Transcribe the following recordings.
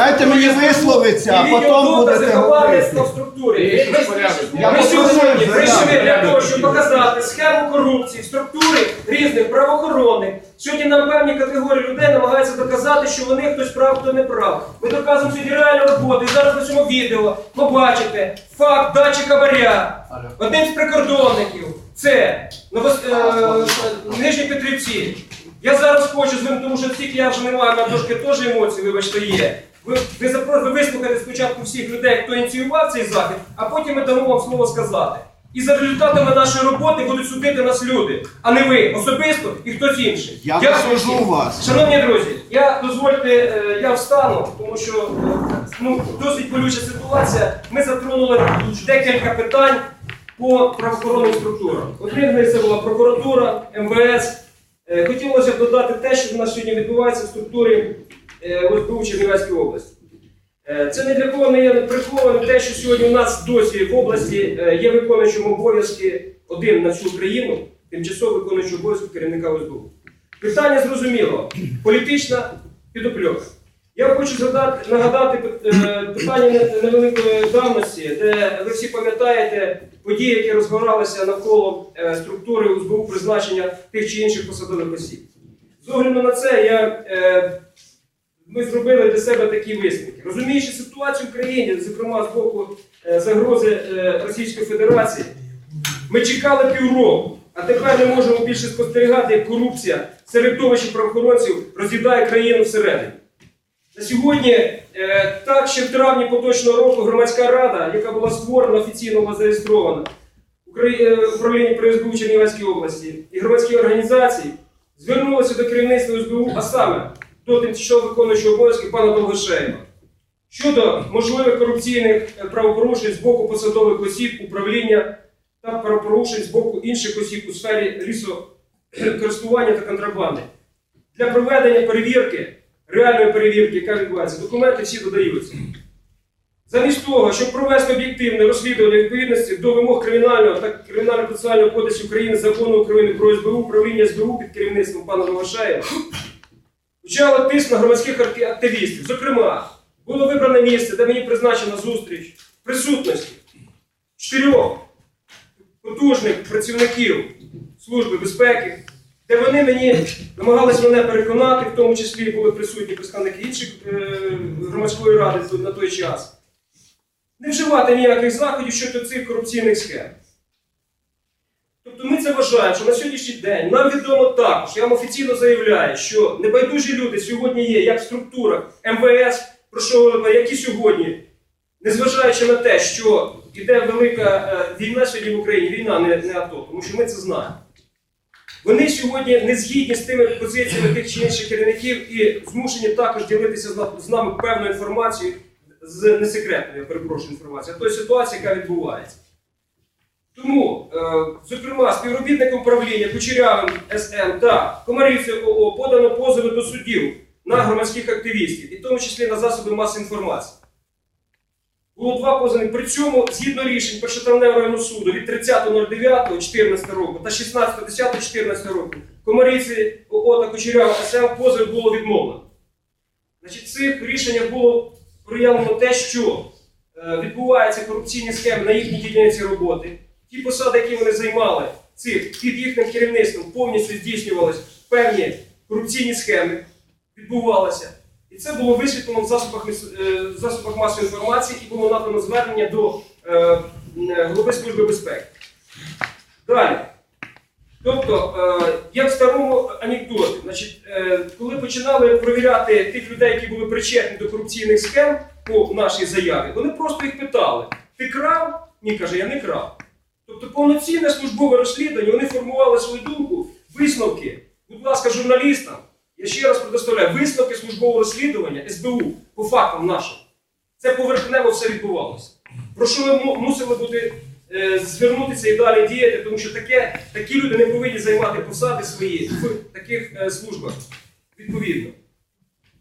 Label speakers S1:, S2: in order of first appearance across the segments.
S1: Дайте мені висловитися, а потім будете говорити.
S2: Ми-
S1: Я
S2: Ми
S1: попросив
S2: сьогодні прийшли для того, щоб показати схему корупції в структурі різних правоохоронних. Сьогодні нам певні категорії людей намагаються доказати, що вони хтось прав, хто не прав. Ми доказуємо сьогодні реальну роботу. І зараз на цьому відео побачите факт дачі хабаря. Одним з прикордонників це Новос... е, Нижні Петрівці. Я зараз хочу звернути, тому що стільки я вже не маю, на трошки теж емоцій, вибачте, є. Ви, ви, запро- ви вислухаєте спочатку всіх людей, хто ініціював цей захід, а потім ми дамо вам слово сказати. І за результатами нашої роботи будуть судити нас люди, а не ви особисто і хтось інший.
S1: Я
S2: Дякую
S1: вас.
S2: Шановні друзі, я дозвольте, е, я встану, тому що ну, досить болюча ситуація. Ми затронули декілька питань по правоохоронним структурам. Один з це була прокуратура, МВС. Е, Хотілося б додати те, що в нас сьогодні відбувається в структурі е, ОСБУ Чернівецької області. Е, Це не для кого не є приховано те, що сьогодні у нас досі в області е, є виконуючим обов'язки один на всю Україну, тимчасово виконуючий обов'язки керівника ОСБУ. Питання зрозуміло, політична підопльока. Я хочу згадати, нагадати питання невеликої давності, де ви всі пам'ятаєте події, які розгоралися навколо структури УСБУ призначення тих чи інших посадових осіб. З огляду на це я, ми зробили для себе такі висновки. Розуміючи ситуацію в країні, зокрема з боку е, загрози е, Російської Федерації, ми чекали півроку, а тепер не можемо більше спостерігати, як корупція середовище правоохоронців роз'їдає країну всередині. На сьогодні, е, так ще в травні поточного року громадська рада, яка була створена, офіційно була зареєстрована управління при СБУ Чернівецькій області і громадські організації, звернулися до керівництва СБУ, а саме до тимчасово виконуючого обов'язки пана Довгошеєва щодо можливих корупційних е, правопорушень з боку посадових осіб управління та правопорушень з боку інших осіб у сфері лісокористування та контрабанди. Для проведення перевірки, реальної перевірки, яка відбувається, документи всі додаються. Замість того, щоб провести об'єктивне розслідування відповідності до вимог кримінального та кримінально-процесуального кодексу України, закону України про СБУ, управління СБУ під керівництвом пана Новошаєва, почало тиск на громадських активістів. Зокрема, було вибране місце, де мені призначена зустріч присутності чотирьох потужних працівників Служби безпеки, де вони мені намагалися мене переконати, в тому числі були присутні представники інших е, громадської ради на той час, не вживати ніяких заходів щодо цих корупційних схем. Це вважаємо, що на сьогоднішній день нам відомо також, я вам офіційно заявляю, що небайдужі люди сьогодні є як в структурах МВС, про що ви говорили, як і сьогодні, незважаючи на те, що йде велика е, війна сьогодні в Україні, війна не, не АТО, тому що ми це знаємо. Вони сьогодні не згідні з тими позиціями тих чи інших керівників і змушені також ділитися з нами певною інформацією, з несекретною, я перепрошую інформацією, а тої ситуації, яка відбувається. Тому, е, зокрема, співробітником правління Кучерявим СМ та Комарівці ОО подано позови до суддів на громадських активістів, і в тому числі на засоби масової інформації. Було два позови. При цьому, згідно рішень Першотравневого районного суду від 30.09.14 року та 16.10.14 року, Комарівці ОО та Кучерява СМ позови було відмовлено. Значить, цих рішеннях було проявлено те, що е, відбуваються корупційні схеми на їхній дільниці роботи. Ті посади, які вони займали, цих під їхнім керівництвом повністю здійснювалися певні корупційні схеми, відбувалися. І це було висвітлено в засобах, е, в засобах масової інформації і було надано звернення до е, е, Голови Служби безпеки. Далі. Тобто, е, як в старому анекдоті, значить, е, коли починали провіряти тих людей, які були причетні до корупційних схем по нашій заяві, вони просто їх питали: ти крав? Ні, каже, я не крав. Тобто повноцінне службове розслідування, вони формували свою думку, висновки. Будь ласка, журналістам, я ще раз предоставляю, висновки службового розслідування СБУ по фактам нашим. Це поверхнево все відбувалося. Про що ми мусили бути е, звернутися і далі діяти, тому що таке, такі люди не повинні займати посади свої в таких е, службах. Відповідно.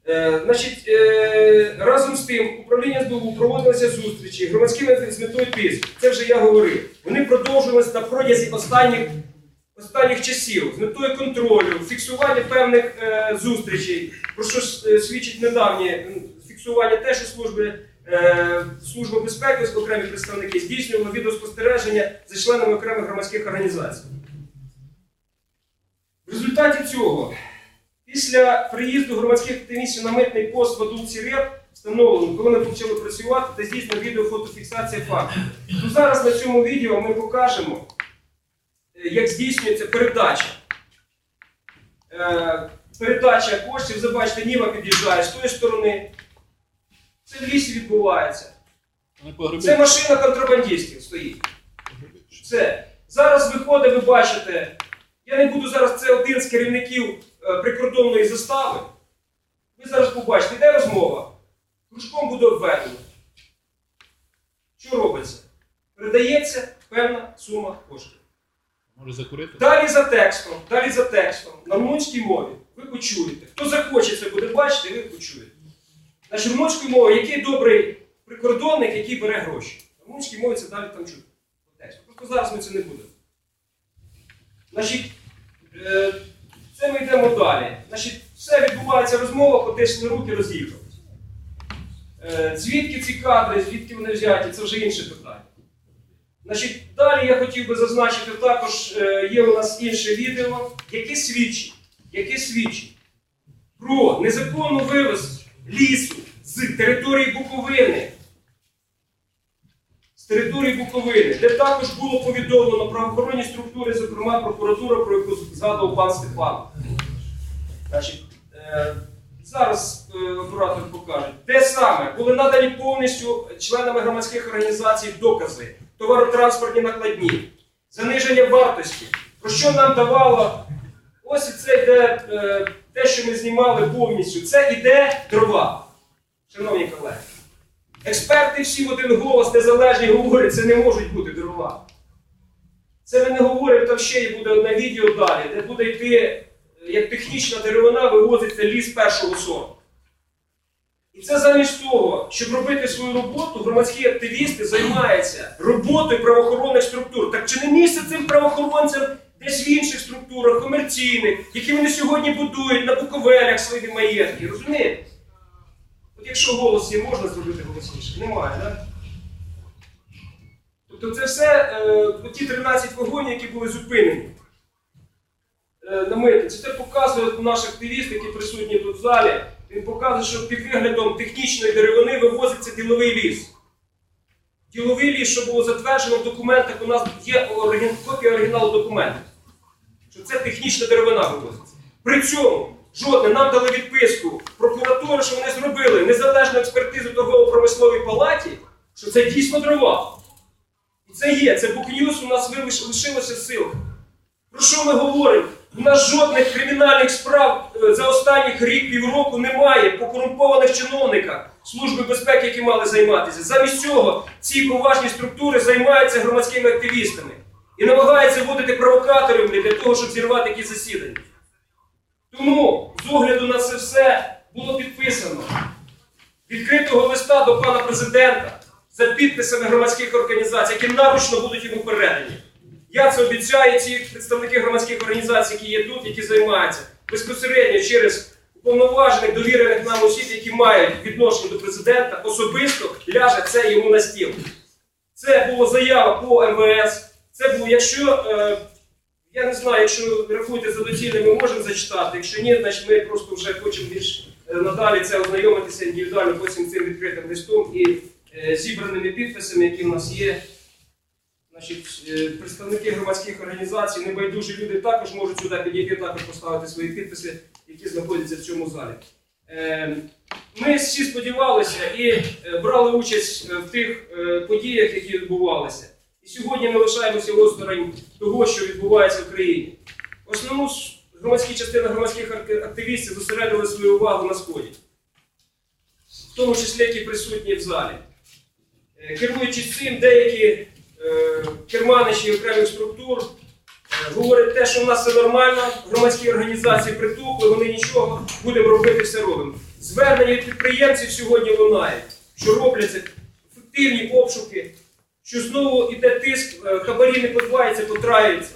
S2: Е, значить, е, разом з тим, управління СБУ проводилися зустрічі громадськими з метою тиску. Це вже я говорив. Вони продовжувалися на протязі останніх, останніх часів з метою контролю, фіксування певних е, зустрічей, про що е, свідчить недавнє фіксування те, що служби, е, служба безпеки, окремі представники здійснювали відеоспостереження за членами окремих громадських організацій. В результаті цього, після приїзду громадських активістів на митний пост в Адулці РЕП, встановлено, коли ми почали працювати та здійснено відеофотофіксація фактів. То зараз на цьому відео ми покажемо, е, як здійснюється передача. Е, Передача коштів, ви бачите, Ніва під'їжджає з тої сторони. Це в лісі відбувається. Це машина контрабандистів стоїть. Все. Зараз виходить, ви бачите, я не буду зараз, це один з керівників прикордонної застави. Ви зараз побачите, йде розмова. Кружком буде обведено. Що робиться? Передається певна сума коштів.
S3: Може закурити?
S2: Далі за текстом, далі за текстом, на румунській мові ви почуєте. Хто захоче це буде бачити, ви почуєте. Значить, румунською мовою, який добрий прикордонник, який бере гроші. На румунській мові це далі там чути. Просто зараз ми це не будемо. Значить, е, це ми йдемо далі. Значить, все відбувається розмова, потиснули руки, роз'їхалися. Е, звідки ці кадри, звідки вони взяті, це вже інше питання. Значить, далі я хотів би зазначити також, е, є у нас інше відео, яке свідчить, яке свідчить про незаконну вивез лісу з території Буковини. Території Буковини, де також було повідомлено правоохоронні структури, зокрема прокуратура, про яку згадував пан Степан. Е, зараз е, оператор покаже. Те саме, були надані повністю членами громадських організацій докази, товаротранспортні накладні, заниження вартості. Про що нам давало? Ось це йде е, те, що ми знімали повністю. Це іде дрова, шановні колеги. Експерти всі в один голос незалежні говорять, це не можуть бути дрова. Це ми не говоримо, там ще буде одне відео далі, де буде йти, е, як технічна деревина вивозиться ліс першого сорту. І це замість того, щоб робити свою роботу, громадські активісти займаються роботою правоохоронних структур. Так чи не місце цим правоохоронцям десь в інших структурах, комерційних, які вони сьогодні будують на буковелях свої маєтки, розумієте? Якщо голос є, можна зробити голосніше? Немає, так? Тобто це все е, ті 13 вагонів, які були зупинені е, на митниці. Це показує наш активіст, який присутній тут в залі. Він показує, що під виглядом технічної деревини вивозиться діловий ліс. Діловий ліс, що було затверджено в документах, у нас є копія оригіналу документів. Що це технічна деревина вивозиться. При цьому жодне нам дали відписку прокуратури, що вони зробили незалежну експертизу торгово-промисловій палаті, що це дійсно дрова. І це є, це букньюз у нас лишилося сил. Про що ми говоримо? У нас жодних кримінальних справ е, за останніх рік півроку немає по корумпованих чиновниках Служби безпеки, які мали займатися. Замість цього ці поважні структури займаються громадськими активістами і намагаються вводити провокаторів для того, щоб зірвати якісь засідання. Тому з огляду на це все було підписано відкритого листа до пана президента за підписами громадських організацій, які наручно будуть йому передані. Я це обіцяю, ці представники громадських організацій, які є тут, які займаються безпосередньо через уповноважених довірених нам осіб, які мають відношення до президента, особисто ляже це йому на стіл. Це була заява по МВС. Це було, якщо е, я не знаю, якщо рахуєте за доцільне, ми можемо зачитати. Якщо ні, значить ми просто вже хочемо більш е, надалі це ознайомитися індивідуально потім цим відкритим листом і е, зібраними підписами, які в нас є. Значить, е, представники громадських організацій, небайдужі люди також можуть сюди підійти, також поставити свої підписи, які знаходяться в цьому залі. Ми всі сподівалися і брали участь в тих подіях, які відбувалися. Сьогодні ми лишаємося осторонь того, що відбувається в країні. Основну громадські частина громадських активістів зосередили свою увагу на сході, в тому числі які присутні в залі. Е, Керуючись цим, деякі е, керманичі окремих структур е, говорять те, що в нас все нормально, громадські організації притухли, вони нічого, будемо робити, все робимо. Звернення від підприємців сьогодні лунають, що робляться ефективні обшуки, що знову йде тиск, е, хабарі не подбаються, потраються.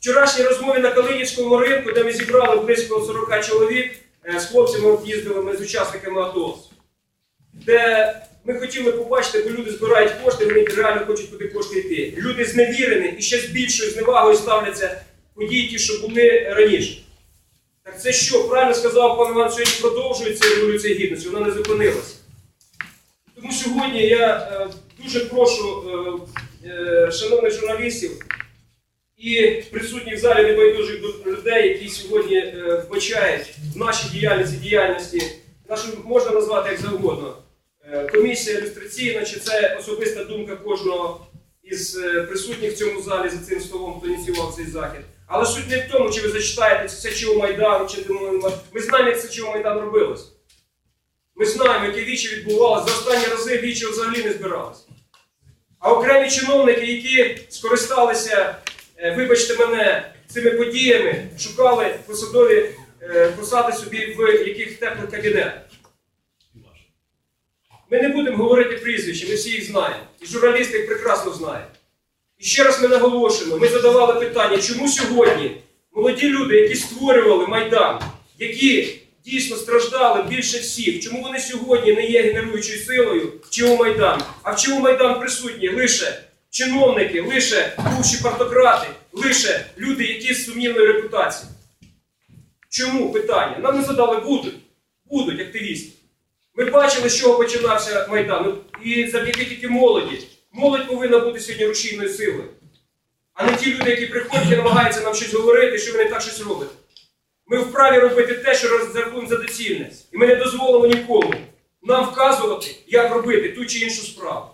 S2: Вчорашній розмові на Калинівському ринку, де ми зібрали близько 40 чоловік, е, з хлопцями от їздили ми з учасниками АТО. де ми хотіли побачити, бо люди збирають кошти, вони реально хочуть куди кошти йти. Люди зневірені і ще з більшою зневагою ставляться події, ті, що були раніше. Так це що? Правильно сказав пан Іван, сьогодні продовжується революція гідності, вона не зупинилася. Тому сьогодні я е, дуже прошу е, е, шановних журналістів і присутніх в залі небайдужих людей, які сьогодні е, вбачають в нашій діяльності, діяльності, нашу можна назвати як завгодно. Комісія ілюстраційна, чи це особиста думка кожного із присутніх в цьому залі за цим столом, хто ініціював цей захід. Але суть не в тому, чи ви зачитаєте це чого Майдан, чи думаємо. Ми знаємо, як це чого Майдан робилось. Ми знаємо, які вічі відбувалися. За останні рази вічі взагалі не збиралися. А окремі чиновники, які скористалися, е, вибачте мене, цими подіями, шукали посадові е, посади собі в яких теплих кабінетах. Ми не будемо говорити прізвища, ми всі їх знаємо. І журналісти їх прекрасно знають. І ще раз ми наголошуємо, ми задавали питання, чому сьогодні молоді люди, які створювали Майдан, які дійсно страждали більше всіх, чому вони сьогодні не є генеруючою силою в ЧО Майдан, а в ЧО Майдан присутні лише чиновники, лише бувші партократи, лише люди, які з сумнівною репутацією. Чому питання? Нам не задали будуть. Будуть активісти. Ми бачили, з чого починався Майдан. Ну, І завдяки тільки молоді. Молодь повинна бути сьогодні рушійною силою. А не ті люди, які приходять і намагаються нам щось говорити, що вони так щось роблять. Ми вправі робити те, що розрахуємо за доцільне. І ми не дозволимо нікому нам вказувати, як робити ту чи іншу справу.